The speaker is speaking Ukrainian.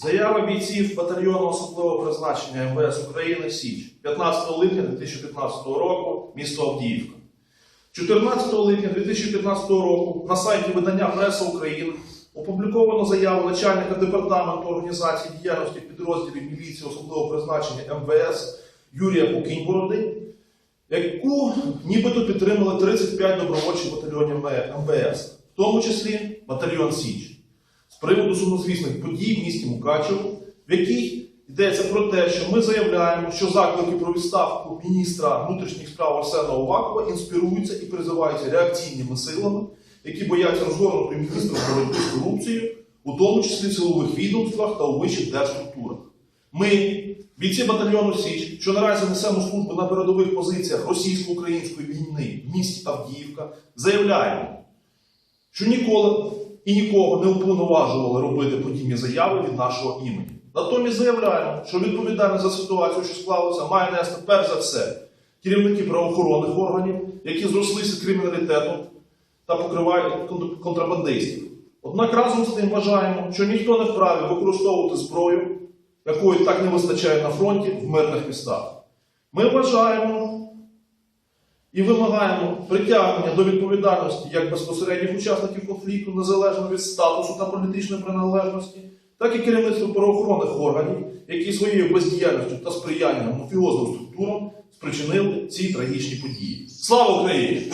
Заява бійців батальйону особливого призначення МВС України Січ 15 липня 2015 року, місто Авдіївка. 14 липня 2015 року на сайті видання Преса України опубліковано заяву начальника департаменту організації діяльності підрозділів міліції особливого призначення МВС Юрія Пукінь-Бороди, яку нібито підтримали 35 добровольчих батальйонів МВС, в тому числі батальйон Січ приводу сумнозвісних подій в місті Мукачево, в якій йдеться про те, що ми заявляємо, що заклики про відставку міністра внутрішніх справ Арсена Овакова інспіруються і призиваються реакційними силами, які бояться розгорнутої міністра боротьби з корупцією, у тому числі в силових відомствах та у вищих держструктурах. Ми, бійці батальйону Січ, що наразі несемо службу на передових позиціях російсько-української війни в місті Авдіївка, заявляємо, що ніколи і нікого не уповноважували робити подібні заяви від нашого імені. Натомість заявляємо, що відповідальність за ситуацію, що склалася, має нести перш за все керівники правоохоронних органів, які зрослися криміналітетом та покривають контрабандистів. Однак разом з тим вважаємо, що ніхто не вправі використовувати зброю, якої так не вистачає на фронті в мирних містах. Ми вважаємо і вимагаємо притягнення до відповідальності як безпосередніх учасників конфлікту, незалежно від статусу та політичної приналежності, так і керівництво правоохоронних органів, які своєю бездіяльністю та сприянням мафіозним структурам спричинили ці трагічні події. Слава Україні!